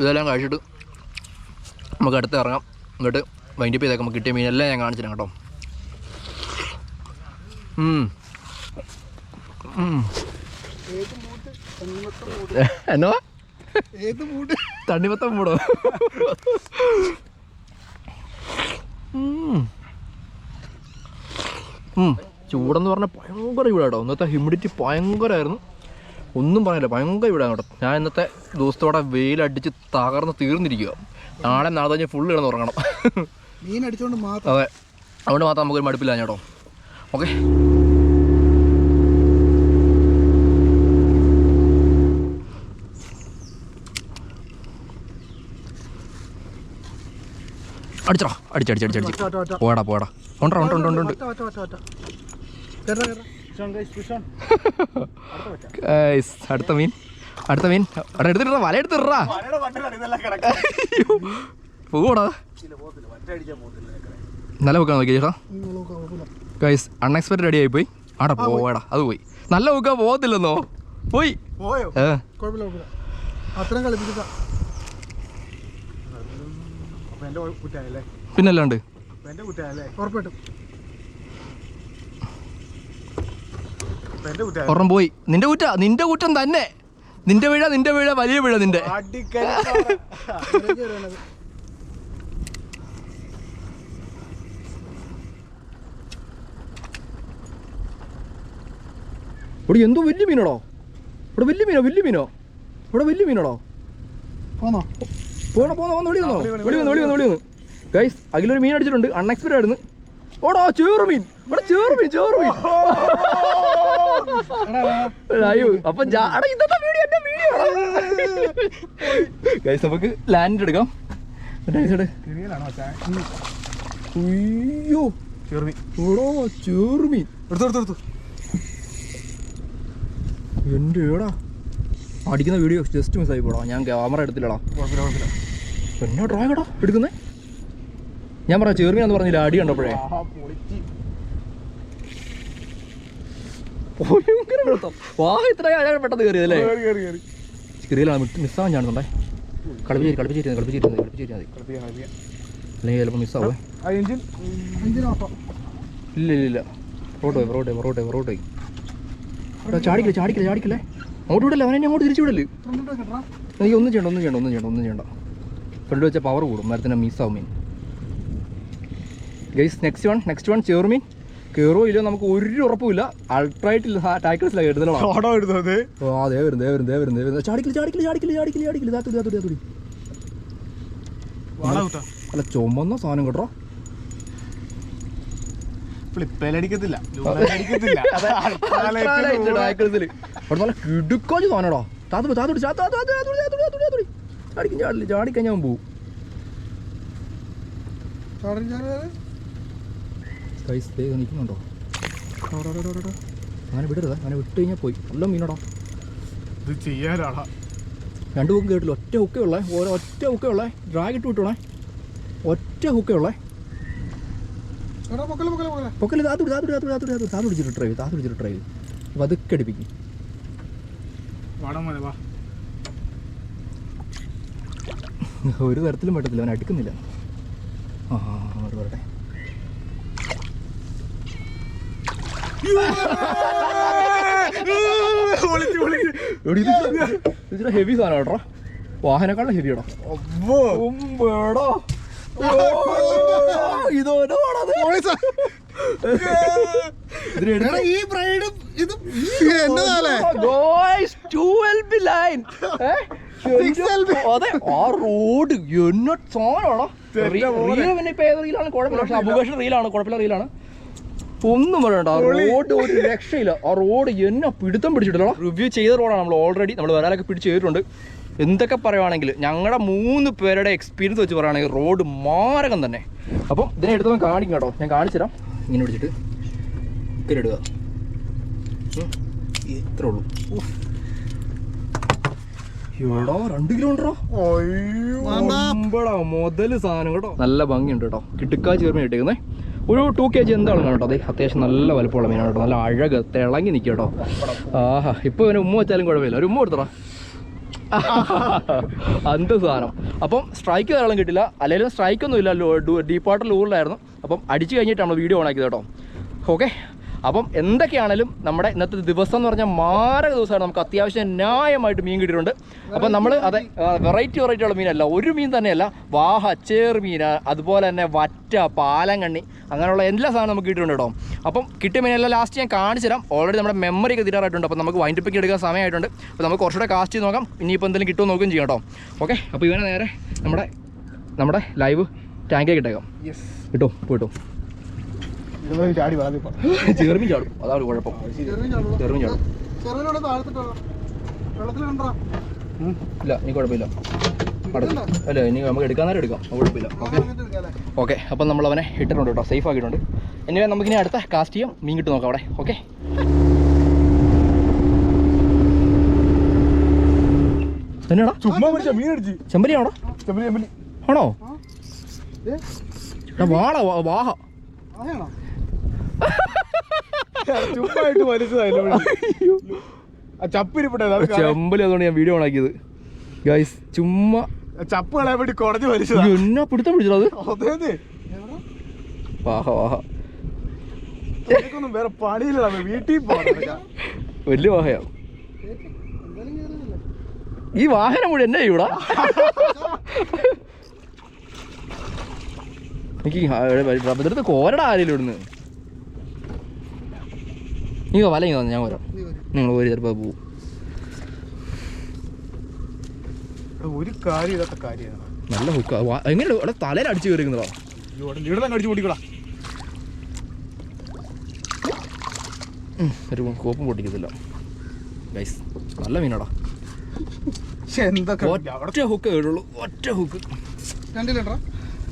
ഇതെല്ലാം കഴിച്ചിട്ട് നമുക്ക് അടുത്ത് ഇറങ്ങാം. എന്നിട്ട് വൈൻഡപ്പ് ചെയ്തേക്കാം. നമുക്ക് കിട്ടിയ എല്ലാം ഞാൻ കാണിച്ചു തരാം കേട്ടോ. ഉം. *laughs* എന്നോ? ഏത് മൂട്? തണ്ണിമത്തം മൂടോ. ചൂടെന്ന് പറഞ്ഞാൽ ഭയങ്കര ചൂടാട്ടോ. ഇന്നത്തെ ഹ്യൂമിഡിറ്റി ഭയങ്കരമായിരുന്നു ഒന്നും പറയാനില്ല ഭയങ്കര ചൂടാണ് കേട്ടോ. ഞാൻ ഇന്നത്തെ ദിവസത്തോടെ വെയിലടിച്ച് തകർന്ന് തീർന്നിരിക്കുക നാളെ നാളെ കഴിഞ്ഞ് ഫുള്ള് കിടന്ന് ഉറങ്ങണം. മീൻ അടിച്ചോണ്ട് മാത്രം. അതെ. അതുകൊണ്ട് മാത്രം നമുക്കൊരു മടുപ്പില്ല കേട്ടോ. ഓക്കെ അടിച്ചോ അടിച്ചടിച്ചടിച്ചടിച്ച്. പോടാ പോടാ. ഉണ്ടോ ഉണ്ട് ഉണ്ട് ഉണ്ട് അടുത്ത മീൻ. അടുത്ത മീൻ. അവിടെ എടുത്തിട്ടാ വല എടുത്തിട്ടാ പോകൂടാ നല്ല വെക്കാൻ നോക്കി ചേട്ടാ. ഗൈസ് അൺഎക്സ്പെക്റ്റഡ് റെഡി ആയി പോയി ആടാ പോവാടാ അത് പോയി. നല്ല വെക്കാൻ പോകത്തില്ലെന്നോ പോയി. പോയോ? കുഴപ്പമില്ല കുഴപ്പമില്ല. അത്രയും കളിപ്പിച്ചിട്ടാ. പിന്നല്ലാണ്ട്? ഒരെണ്ണം പോയി. നിന്റെ കുറ്റ നിന്റെ കുറ്റം തന്നെ. നിന്റെ വീഴ നിന്റെ വീഴ വലിയ വീഴ നിന്റെ. ഇവിടെ എന്തോ വലിയ മീനാണോ ഇവിടെ വലിയ മീനോ വലിയ മീനോ? ഇവിടെ വലിയ മീനാണോ പോന്നോ. പോണ പോണോ വന്ന് വെളി വന്നോ വെളി വന്ന് വെളി വന്ന് വെളി. വന്ന് ഗൈസ് അഖിലൊരു മീൻ അടിച്ചിട്ടുണ്ട്. അൺഎക്സ്പെക്റ്റഡ് ആയിരുന്നു ഓടോ ചേറു മീൻ ഇവിടെ ചേറു മീൻ ചേറു മീൻ അയ്യോ അപ്പൊ ഇന്നത്തെ വീഡിയോ എന്റെ വീഡിയോ ഗൈസ് നമുക്ക് ലാൻഡ് എടുക്കാം. എന്റെ ഓടോ ചേറുമീൻ. ഏടാ അടിക്കുന്ന വീഡിയോ ജസ്റ്റ് മിസ്സായി ആയി പോടാ. ഞാൻ ക്യാമറ എടുത്തില്ലടാ. പിന്നെ ഡ്രോയടാ എടുക്കുന്നേ? ഞാൻ പറയാം ചേർമിയാന്ന് പറഞ്ഞില്ല അടി കണ്ടപ്പോഴേ. വാ ഇത്ര പെട്ടെന്ന് കയറിയതല്ലേ മിസ്സാവാൻ ചാടുന്നുണ്ടേ കളിപ്പിച്ചേരി അല്ലെങ്കിൽ ചിലപ്പോൾ മിസ്സാവേ ഇല്ല ഇല്ല ഇല്ല. റോട്ട് പോയി റോട്ട് പോയി റോട്ട് പോയി റോട്ട് പോയി. എടാ, ചാടിക്കില്ല ചാടിക്കില്ല ചാടിക്കില്ലേ? അങ്ങോട്ട് വിടല്ലേ അവനെ അങ്ങോട്ട് തിരിച്ചു വിടല്ലേ എനിക്ക് ഒന്നും ചെയ്യണ്ട ഒന്നും ചെയ്യണ്ട ഒന്നും ചെയ്യണ്ട ഒന്നും ചെയ്യണ്ട. ഫ്രണ്ട് വെച്ച പവർ കൂടും. മരത്തിന് മിസ്സാവും മീൻ guys next one next one ചേർമീൻ കയറോ ഇല്ലയോ നമുക്ക് ഒരു ഉറപ്പുമില്ല. അൾട്രായിട്ടില്ല ടാക്കിൾസിലാണ് എടുത്തല്ലോ ഓടോ എടുത്തത് ദേ വരും ദേ വരും ദേ വരും ദേ വരും. ചാടിക്കില്ല ചാടിക്കില്ല ചാടിക്കില്ല ചാടിക്കില്ല ചാടിക്കില്ല താത്തുടി താത്തുടി താത്തുടി അല്ല ചുമന്ന സാധനം കേട്ടോ. ഫ്ലിപ്പേലടിക്കത്തില്ല. അവിടെ നല്ല താത്തു താത്തുടി ചാടിക്കും ചാടില്ല ഞാൻ പോവും. നിൽക്കുന്നുണ്ടോ? അവനെ വിടരുത്. അങ്ങനെ വിട്ട് കഴിഞ്ഞാൽ പോയി. നല്ല മീനടാ ഇത് ചെയ്യാനാടാ. രണ്ട് ഹുക്ക് കേട്ടില്ല. ഒറ്റ ഹുക്കേ ഉള്ളേ. ഓരോ ഒറ്റ ഹുക്കേ ഉള്ളേ. ഡ്രാഗ് ഇട്ട് വിട്ടോണേ. ഒറ്റ ഹുക്കേ ഉള്ളേ. പൊക്കല പൊക്കല പൊക്കല. പൊക്കൽ താത്തു താത്തു താത്തു താത്തു താത്തു താത്തു പിടിച്ചിട്ട് ഡ്രൈവ് താത്തു പിടിച്ചിട്ട് ഡ്രൈവ് പതുക്കെ അടിപ്പിക്കും. ഒരു തരത്തിലും പറ്റത്തില്ല അവൻ അടുക്കുന്നില്ല. ആ അങ്ങോട്ട് ഇച്ചിരി ഹെവി സാധനം കേട്ടോ. വാഹനക്കാളും ഹെവി ഇതോ ഈ ബ്രൈഡും ഇത് *laughs* എന്നതാലേ *laughs* അതെ ആ റോഡ് എന്നെ സാധനമാണോ ഇതെന്റെ മോനെ. റീൽ പിന്നെ ഇപ്പൊ ഏത് റീലാണ് കുഴപ്പമില്ല. പക്ഷെ റീലാണ് കുഴപ്പമില്ല റീലാണ് ഒന്നും പറയണ്ട ആ റോഡ് ഒരു രക്ഷയില്ല. ആ റോഡ് എന്നാ പിടുത്തം പിടിച്ചിട്ടില്ല റിവ്യൂ ചെയ്ത റോഡാണ് നമ്മൾ ഓൾറെഡി നമ്മൾ വരാനൊക്കെ പിടിച്ചു ചെയ്തിട്ടുണ്ട് എന്തൊക്കെ പറയുവാണെങ്കിൽ ഞങ്ങളുടെ മൂന്ന് പേരുടെ എക്സ്പീരിയൻസ് വെച്ച് പറയുകയാണെങ്കിൽ റോഡ് മാരകം തന്നെ. അപ്പം ഇതിനെ എടുത്ത് ഞാൻ കാണിക്കും കേട്ടോ. ഞാൻ കാണിച്ചു തരാം. ഇങ്ങനെ പിടിച്ചിട്ട് ഇങ്ങനെ ഇടുക. ഇത്രേ ഉള്ളൂ. എടാ രണ്ട് കിലോമീറ്ററോ? മുതൽ സാധനം കേട്ടോ. നല്ല ഭംഗിയുണ്ട് കേട്ടോ. കിട്ടുക്കാ ചേർന്ന് ഇട്ടേക്കുന്നേ. ഒരു ടു കെ ജി എന്താണ് കേട്ടോ? അതെ അത്യാവശ്യം നല്ല വലുപ്പമുള്ള മീനാണ് കേട്ടോ. നല്ല അഴക് തിളങ്ങി നിൽക്കും കേട്ടോ. ആഹാ ഇപ്പൊ ഇവന് ഉമ്മ വെച്ചാലും കുഴപ്പമില്ല. ഒരു ഉമ്മ കൊടുത്തടാ. *laughs* എന്ത് സാധനം. അപ്പം സ്ട്രൈക്ക് ധാരാളം കിട്ടില്ല. അല്ലെങ്കിലും സ്ട്രൈക്കൊന്നും ഇല്ല ഡീപ്പ് വാട്ടർ ലൂറിലായിരുന്നു അപ്പം അടിച്ചു കഴിഞ്ഞിട്ട് നമ്മൾ വീഡിയോ ഓൺ ആക്കിയത് കേട്ടോ. ഓക്കെ അപ്പം എന്തൊക്കെയാണെങ്കിലും നമ്മുടെ ഇന്നത്തെ ദിവസം എന്ന് പറഞ്ഞാൽ മാരക ദിവസമാണ്. നമുക്ക് അത്യാവശ്യം ന്യായമായിട്ട് മീൻ കിട്ടിയിട്ടുണ്ട്. അപ്പം നമ്മൾ അതെ വെറൈറ്റി വെറൈറ്റി ഉള്ള മീനല്ല. ഒരു മീൻ തന്നെയല്ല. വാഹ ചേർ മീൻ അതുപോലെ തന്നെ വറ്റ പാലങ്കണ്ണി അങ്ങനെയുള്ള എല്ലാ സാധനവും നമുക്ക് കിട്ടിയിട്ടുണ്ട് കേട്ടോ. അപ്പം കിട്ടിയ മീനെല്ലാം ലാസ്റ്റ് ഞാൻ കാണിച്ചു തരാം. ഓൾറെഡി നമ്മുടെ മെമ്മറി ഒക്കെ തീരാറായിട്ടുണ്ട്. അപ്പം നമുക്ക് വൈൻഡ് പിക്ക് എടുക്കാൻ സമയമായിട്ടുണ്ട്. അപ്പോൾ നമുക്ക് കുറച്ചുകൂടെ കാസ്റ്റ് ചെയ്ത് നോക്കാം. ഇനിയിപ്പോൾ എന്തെങ്കിലും കിട്ടുമോ നോക്കുകയും ചെയ്യാം കേട്ടോ. ഓക്കെ അപ്പോൾ ഇവനെ നേരെ നമ്മുടെ നമ്മുടെ ലൈവ് ടാങ്കിലേക്ക് ഇട്ടേക്കാം. കിട്ടും? കിട്ടും ചാടി വളർത്തി ചെറുമീൻ ചാടും. അതാണ് കുഴപ്പം. ചെറുമീൻ ചാടും. ഇല്ല നീ കുഴപ്പമില്ല. അല്ല ഇനി നമുക്ക് എടുക്കാൻ നേരം എടുക്കാം. കുഴപ്പമില്ല. ഓക്കെ. ഓക്കെ അപ്പം നമ്മൾ അവനെ ഇട്ടിട്ടുണ്ട് കേട്ടോ. സേഫ് ആക്കിയിട്ടുണ്ട്. ഇനി നമുക്കിനി അടുത്ത കാസ്റ്റ് ചെയ്യാം. മീൻ കിട്ടും നോക്കാം അവിടെ. ഓക്കെ. എന്നാടാ ചുമ്മാ പിടിച്ച മീൻ അടിച്ച് ചെമ്പരിയാണോ ചെമ്പലി ചെമ്പലി ആണോ? ഏ? വാള വാഹ. ചുമ്മായിട്ട് വലിച്ചതായില്ല ആ ചപ്പിരിപ്പെട്ടത് ചെമ്പലി അതുകൊണ്ട് ഞാൻ വീഡിയോ ഓണാക്കിയത് ഗൈസ് ചുമ്മാ. ചപ്പ് കളയാൻ വേണ്ടി കുടഞ്ഞ് വലിച്ചത് എന്നാ പിടുത്തം പിടിച്ചത് അത്? വാഹ വാഹ വേറെ പണിയില്ല വീട്ടിൽ വലിയ വാഹയാ ഈ വാഹനം കൂടി എന്നെ ഇവിടെ? എനിക്ക് കോരട ആരെങ്കിലും ഇവിടുന്ന് നീ വല തന്നെ ഞാൻ വരാം. നിങ്ങൾ ഒരു ചിലപ്പോൾ പോവും. ഒരു കാര്യം കാര്യമാണ്. നല്ല ഹുക്ക എങ്ങനെ ഇവിടെ തലയിൽ അടിച്ചു കയറിക്കുന്നതാ ഇവിടെ തന്നെ അടിച്ചു പൊട്ടിക്കൂടാ. ഒരു കോപ്പും പൊട്ടിക്കത്തില്ല. ഗൈസ് നല്ല മീനാടാ. ഒറ്റ ഹുക്ക് കേടുള്ളൂ ഒറ്റ ഹുക്ക്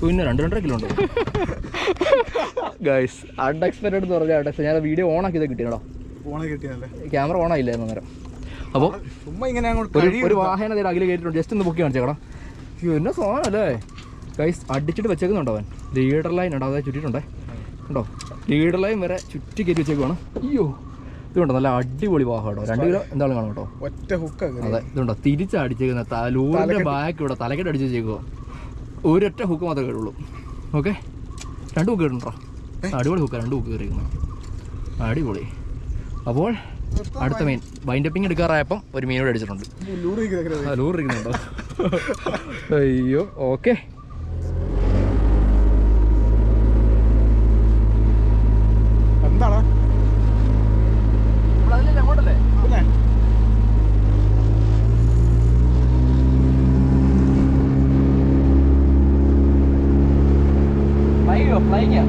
പിന്നെ രണ്ട് രണ്ടര കിലോ ഉണ്ട്? ഗൈസ് അൺഎക്സ്പെക്റ്റഡ് എന്ന് പറഞ്ഞാൽ അൺഎക്സ്പെക്ട് ഞാൻ വീഡിയോ ഓൺ ആക്കിയത് കിട്ടിയടാ ക്യാമറ ഓണായില്ലായിരുന്നു അന്നേരം. അപ്പോൾ ചുമ്മാ ഇങ്ങനെ അങ്ങോട്ട് ഒരു വാഹനം നേരെ അഖിൽ കയറ്റിട്ടുണ്ട് ജസ്റ്റ് ഒന്ന് ബുക്ക് കാണിച്ചേടാ അയ്യോ എന്നെ സാധനം അല്ലേ കൈസ് അടിച്ചിട്ട് വെച്ചേക്കുന്നുണ്ടോ അവൻ? ലീഡർ ലൈൻ ഉണ്ടോ അതായത് ചുറ്റിട്ടുണ്ടേ ഉണ്ടോ ലീഡർ ലൈൻ വരെ ചുറ്റി കയറ്റി വെച്ചേക്കുവാണ്. അയ്യോ ഇതുണ്ടോ? നല്ല അടിപൊളി വാഹനം കേട്ടോ. രണ്ട് കിലോ എന്തായാലും കാണും കേട്ടോ. ഒറ്റ ഹുക്ക് അതെ ഇതുണ്ടോ? തിരിച്ചടിച്ചേക്കുന്ന തലൂരിന്റെ ബാക്ക് ഇവിടെ തലക്കെട്ട് അടിച്ച് വെച്ചേക്കുവോ. ഒരൊറ്റ ഹുക്ക് മാത്രമേ കേട്ടുള്ളൂ ഓക്കെ രണ്ട് ഹുക്ക് കേട്ടുണ്ടോ അടിപൊളി ഹുക്ക് രണ്ട് ഹുക്ക് കയറിയിരിക്കുന്നു അടിപൊളി. അപ്പോൾ അടുത്ത മീൻ വൈൻഡപ്പിങ് എടുക്കാറായപ്പം ഒരു മീനോട് അടിച്ചിട്ടുണ്ട്. അയ്യോ ഓക്കെ എന്താണ് പിന്നെ ഫ്ലൈങ്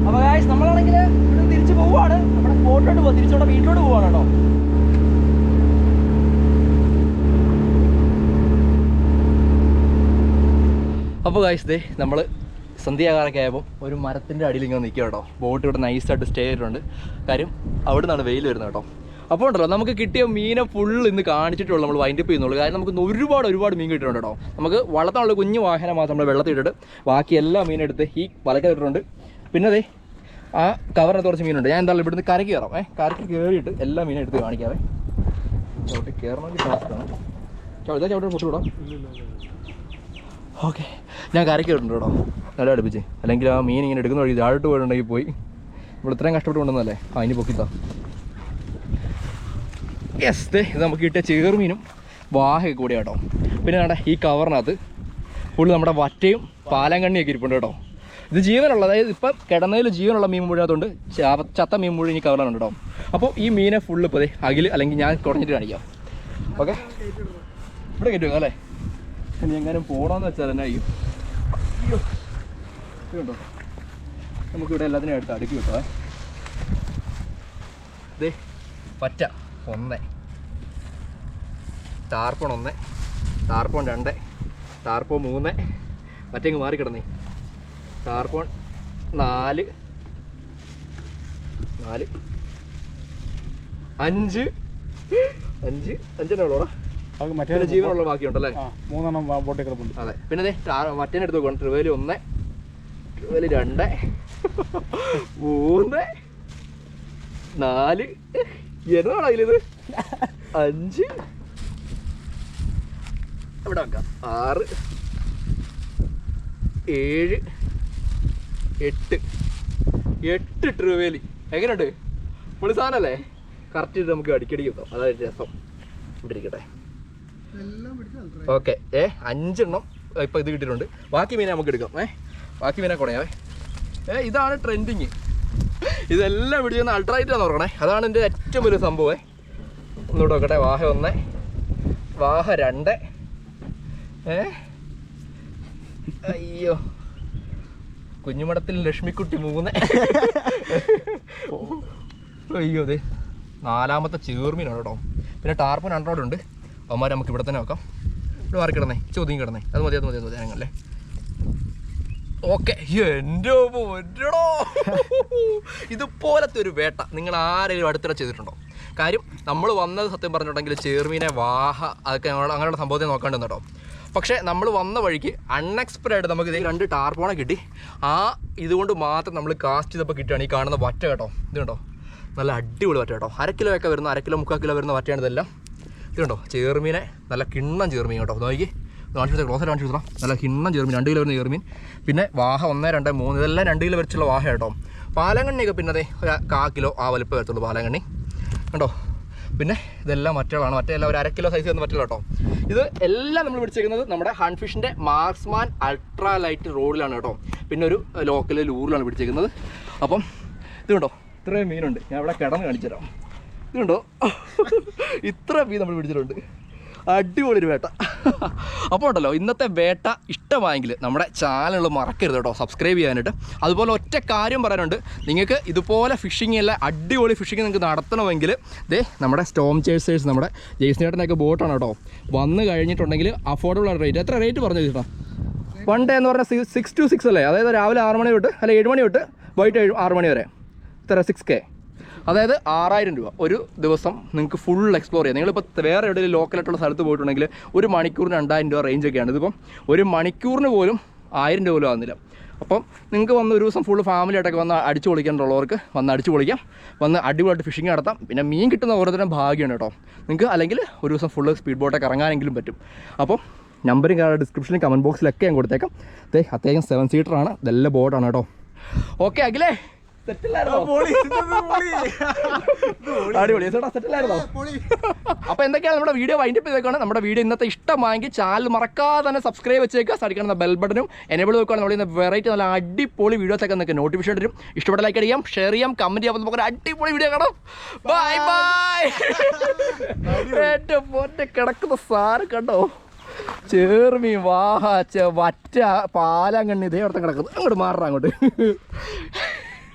അപ്പൊ ഗായ്സ് നമ്മളാണെങ്കിൽ ഇവിടെ തിരിച്ചു പോവാണ് നമ്മുടെ സ്പോട്ടിലോട്ട് പോകും തിരിച്ചോടെ വീട്ടിലോട്ട് പോവാണ് കേട്ടോ അപ്പോൾ കാശ് ദേ നമ്മൾ സന്ധ്യാകാലൊക്കെ ആയപ്പോൾ ഒരു മരത്തിന്റെ അടിയിൽ ഇങ്ങനെ നിൽക്കുക കേട്ടോ. ബോട്ട് ഇവിടെ നൈസായിട്ട് സ്റ്റേ ചെയ്തിട്ടുണ്ട്. കാര്യം അവിടെ നിന്നാണ് വെയിൽ വരുന്നത് കേട്ടോ. അപ്പോൾ ഉണ്ടല്ലോ നമുക്ക് കിട്ടിയ മീനെ ഫുൾ ഇന്ന് കാണിച്ചിട്ടുള്ളൂ നമ്മൾ വൈൻഡപ്പ് ചെയ്യുന്നുള്ളൂ. കാരണം നമുക്ക് ഒരുപാട് ഒരുപാട് മീൻ കിട്ടിയിട്ടുണ്ട് കേട്ടോ. നമുക്ക് വളർത്താനുള്ള കുഞ്ഞു വാഹനം മാത്രം നമ്മൾ വെള്ളത്തിൽ ഇട്ടിട്ട് ബാക്കി എല്ലാ മീനെടുത്ത് ഈ വലക്കിട്ടിട്ടുണ്ട് പിന്നെ അതെ ആ കവറിനകത്ത് കുറച്ച് മീനുണ്ട്. ഞാൻ എന്തായാലും ഇവിടുന്ന് കരക്ക് കയറാം. ഏ കരക്ക് കയറിയിട്ട് എല്ലാ മീനും എടുത്ത് കാണിക്കാവേ. ചവിട്ടി കയറണമെങ്കിൽ ടാസ്ക്കാണ് ചവിട്ടാ ചവിട്ടി പൊട്ടു വിടാം ഓക്കെ. ഞാൻ കരയ്ക്ക് ഇട്ടുണ്ട് നല്ല അടുപ്പിച്ച്. അല്ലെങ്കിൽ ആ മീൻ ഇങ്ങനെ എടുക്കുന്ന വഴി താഴോട്ട് പോയിട്ടുണ്ടെങ്കിൽ പോയി. നമ്മൾ ഇത്രയും കഷ്ടപ്പെട്ട് കൊണ്ടുവന്നല്ലേ ആ ഇനി പൊക്കിത്താ. യെസ് ദേ ഇത് നമുക്ക് കിട്ടിയ ചേറുമീനും വാഹയൊക്കെ കൂടെ കേട്ടോ. പിന്നെ നമ്മുടെ ഈ കവറിനകത്ത് ഫുള്ള് നമ്മുടെ വറ്റയും പാലങ്കണ്ണിയൊക്കെ ഇരിപ്പുണ്ട് കേട്ടോ. ഇത് ജീവനുള്ള അതായത് ഇപ്പം കിടന്നതിൽ ജീവനുള്ള മീൻ മുഴുവനകത്തുണ്ട്. ചത്ത മീൻ മുഴുവൻ ഈ കവറിലാണ് കേട്ടോ. അപ്പോൾ ഈ മീനെ ഫുള്ള് ഇപ്പോൾ അതെ അകിൽ അല്ലെങ്കിൽ ഞാൻ കുറഞ്ഞിട്ട് കാണിക്കാം. ഓക്കെ ഇവിടെ കിട്ടുമോ അല്ലേ? ഇനി എങ്ങാനും പോകണമെന്ന് വെച്ചാൽ തന്നെ അയ്യോ അയ്യോ. ഇത് കണ്ടോ? നമുക്കിവിടെ എല്ലാത്തിനും എടുത്ത് അടുക്കി കിട്ടോ ദേ പറ്റ ഒന്ന്. ടാർപ്പൺ ഒന്ന് ടാർപ്പൺ രണ്ട് ടാർപ്പൺ മൂന്ന്. മറ്റേങ്ങ് മാറിക്കിടന്നേ ടാർപ്പൺ നാല്. നാല്. അഞ്ച്. അഞ്ച് അഞ്ചെണ്ണം ഉള്ളൂടാ മറ്റേ ജീവനുള്ള ബാക്കിയുണ്ടല്ലേ? മൂന്നെണ്ണം ബോട്ടിൽ കിടപ്പുണ്ട് അതെ. പിന്നെ ദേ മറ്റേനെ എടുത്ത് നോക്കണം ട്രിവേലി ഒന്ന് ട്രിവേലി രണ്ട് *laughs* മൂന്ന് നാല് എന്നതാണോ അതിലിത്? അഞ്ച്. ഇവിടെ വെക്കാം. ആറ് ഏഴ് എട്ട്. എട്ട് ട്രിവേലി. എങ്ങനെയുണ്ട്? പുളിസാനല്ലേ കറക്റ്റ് നമുക്ക് അടിക്കടി കിട്ടും. അതായത് രസം ഇവിടെ ഇരിക്കട്ടെ. ഓക്കെ. ഏ അഞ്ചെണ്ണം ഇപ്പം ഇത് കിട്ടിയിട്ടുണ്ട്. ബാക്കി മീനെ നമുക്ക് എടുക്കാം. ഏ ബാക്കി മീനെ കുറയാവേ ഏ. ഇതാണ് ട്രെൻഡിങ്. ഇതെല്ലാം പിടിച്ചെന്ന് അൾട്രായിട്ടാണ് നോക്കണേ അതാണ് എന്റെ ഏറ്റവും വലിയ സംഭവമേ ഒന്നുകൂടെ നോക്കട്ടെ. വാഹ ഒന്ന് വാഹ രണ്ട് ഏ. അയ്യോ. കുഞ്ഞുമടത്തിൽ ലക്ഷ്മിക്കുട്ടി മൂന്ന്. അയ്യോ അതെ നാലാമത്തെ ചേർമീനാണ് കേട്ടോ. പിന്നെ ടാർപ്പൻ ഹൺഡ്രോഡ് ഉണ്ട് അവന്മാർ നമുക്ക് ഇവിടെ തന്നെ നോക്കാം ഇവിടെ മാറി കിടന്നേ ചോദ്യം കിടന്നേ. അത് മതി അത് മതി അത് മതി ഞങ്ങളല്ലേ ഓക്കെ എന്റെ ഇതുപോലത്തെ ഒരു വേട്ട നിങ്ങൾ ആരെങ്കിലും അടുത്തിടെ ചെയ്തിട്ടുണ്ടോ? കാര്യം നമ്മൾ വന്നത് സത്യം പറഞ്ഞിട്ടുണ്ടെങ്കിൽ ചേർമീനെ വാഹ അതൊക്കെ അങ്ങനെയുള്ള സംഭവത്തെ നോക്കേണ്ടി പക്ഷേ നമ്മൾ വന്ന വഴിക്ക് അൺഎക്സ്പെക്റ്റഡ് ആയിട്ട് നമുക്ക് ഇതിൽ രണ്ട് ടാർപോണ കിട്ടി. ആ ഇതുകൊണ്ട് മാത്രം നമ്മൾ കാസ്റ്റ് ചെയ്തപ്പോൾ കിട്ടുകയാണ് ഈ കാണുന്ന വറ്റ കേട്ടോ. ഇതുണ്ടോ നല്ല അടിപൊളി വറ്റ കേട്ടോ. അര കിലോ ഒക്കെ വരുന്ന അര കിലോ മുക്കാൽ കിലോ വരുന്ന വറ്റയാണ് ഇതെല്ലാം. ഇത് കണ്ടോ ചേർമീനെ നല്ല കിണ്ണം ചേർമീൻ കേട്ടോ. നോക്കി. കാണിച്ചു ക്ലോസ് കാണിച്ചു കൊടുക്കണം നല്ല കിണ്ണം ചേർമീൻ രണ്ട് കിലോ വരുന്ന ചേർമീൻ പിന്നെ വാഹ ഒന്ന് രണ്ട് മൂന്ന്. ഇതെല്ലാം രണ്ട് കിലോ വരച്ചുള്ള വാഹ കേട്ടോ. പാലങ്കണ്ണിയൊക്കെ പിന്നെ അതെ ഒരു കാ കിലോ ആ വലുപ്പം വരത്തുള്ളൂ പാലങ്കണ്ണി കണ്ടോ? പിന്നെ ഇതെല്ലാം മറ്റുള്ളതാണ് മറ്റേ എല്ലാം ഒരു അര കിലോ സൈസ് വന്ന് മറ്റുള്ള കേട്ടോ. ഇത് എല്ലാം നമ്മൾ പിടിച്ചേക്കുന്നത് നമ്മുടെ ഹൺഫിഷിന്റെ മാർക്സ്മാൻ അൾട്രാ ലൈറ്റ് റോഡിലാണ് കേട്ടോ. പിന്നെ ഒരു ലോക്കൽ ലൂറിലാണ് പിടിച്ചേക്കുന്നത്. അപ്പം ഇത് കണ്ടോ? ഇത്രയും മീനുണ്ട്. ഞാൻ ഇവിടെ കിടന്ന് കാണിച്ചു തരാം ഇത് കണ്ടോ? ഇത്ര മീൻ നമ്മൾ പിടിച്ചിട്ടുണ്ട്. അടിപൊളി ഒരു വേട്ട. അപ്പോൾ ഉണ്ടല്ലോ ഇന്നത്തെ വേട്ട ഇഷ്ടമായെങ്കിൽ നമ്മുടെ ചാനൽ മറക്കരുത് കേട്ടോ സബ്സ്ക്രൈബ് ചെയ്യാനായിട്ട്. അതുപോലെ ഒറ്റ കാര്യം പറയാനുണ്ട്. നിങ്ങൾക്ക് ഇതുപോലെ ഫിഷിംഗ് അല്ല അടിപൊളി ഫിഷിംഗ് നിങ്ങൾക്ക് നടത്തണമെങ്കിൽ ദേ നമ്മുടെ സ്റ്റോം ചേഴ്സേഴ്സ് നമ്മുടെ ജെയ്സിനേട്ടനൊക്കെ ബോട്ടാണ് കേട്ടോ. വന്ന് കഴിഞ്ഞിട്ടുണ്ടെങ്കിൽ അഫോർഡബിൾ ആണ് റേറ്റ് എത്ര റേറ്റ് പറഞ്ഞു ചേട്ടാ? വൺ ഡേ എന്ന് പറഞ്ഞാൽ സിക്സ് ടു സിക്സ് അല്ലേ? അതായത് രാവിലെ ആറ് മണി തൊട്ട് അല്ല ഏഴ് മണി തൊട്ട് വൈകിട്ട് ഏഴ് ആറ് മണി വരെ. ഇത്ര സിക്സ് കെ അതായത് ആറായിരം രൂപ. ഒരു ദിവസം നിങ്ങൾക്ക് ഫുൾ എക്സ്പ്ലോർ ചെയ്യാം. നിങ്ങളിപ്പോൾ വേറെ എവിടെയെങ്കിലും ലോക്കലായിട്ടുള്ള സ്ഥലത്ത് പോയിട്ടുണ്ടെങ്കിൽ ഒരു മണിക്കൂറിന് രണ്ടായിരം രൂപ റേഞ്ചൊക്കെയാണ് ഇതിപ്പം ഒരു മണിക്കൂറിന് പോലും ആയിരം രൂപ പോലും ആകുന്നില്ല അപ്പം നിങ്ങൾക്ക് വന്ന് ഒരു ദിവസം ഫുൾ ഫാമിലിയായിട്ടൊക്കെ വന്ന് അടിച്ചു പൊളിക്കാനുള്ളവർക്ക് വന്ന് അടിച്ചു പൊളിക്കാം. വന്ന് അടിപൊളിയായിട്ട് ഫിഷിംഗ് നടത്താം. പിന്നെ മീൻ കിട്ടുന്ന ഓരോരുത്തരും ഭാഗ്യമാണ് കേട്ടോ. നിങ്ങൾക്ക് അല്ലെങ്കിൽ ഒരു ദിവസം ഫുള്ള് സ്പീഡ് ബോട്ടൊക്കെ ഇറങ്ങാനെങ്കിലും പറ്റും. അപ്പം നമ്പറും കാരണം ഡിസ്ക്രിപ്ഷനിലും കമന്റ് ബോക്സിലൊക്കെ ഞാൻ കൊടുത്തേക്കാം. അതെ അത്യാവശ്യം സെവൻ സീറ്ററാണ് നല്ല ബോട്ടാണ് കേട്ടോ. ഓക്കെ അഖിലേ. അടിപൊളി. അപ്പോൾ എന്തൊക്കെയാണ് നമ്മുടെ വീഡിയോ വൈൻഡ് അപ്പ് ചെയ്തേക്കാണ് നമ്മുടെ വീഡിയോ ഇന്നത്തെ ഇഷ്ടമായെങ്കിൽ ചാനൽ മറക്കാതെ തന്നെ സബ്സ്ക്രൈബ് വെച്ചേക്കുക. സാധിക്കണം ബെൽ ബട്ടനും എനേബിൾ നോക്കുകയാണ് നമ്മൾ ഇന്ന് വെറൈറ്റി നല്ല അടിപൊളി വീഡിയോസ് ഒക്കെ നിങ്ങൾക്ക് നോട്ടിഫിക്കേഷൻ വരും ഇഷ്ടപ്പെട്ട ലൈക്ക് അടിക്കാം ഷെയർ ചെയ്യാം കമന്റ് ചെയ്യാം. നമുക്ക് ഒരു അടിപൊളി വീഡിയോ കാണാം. ബൈ ബൈ ഏറ്റവും പൊന്നെ കിടക്കുന്ന സാറ് കണ്ടോ? ചേർമി വാഹ ചെ വറ്റ പാലാങ്കണ്ണി ഇതേ അവിടുത്തെ കിടക്കുന്നത് അങ്ങോട്ട് മാറണം അങ്ങോട്ട്.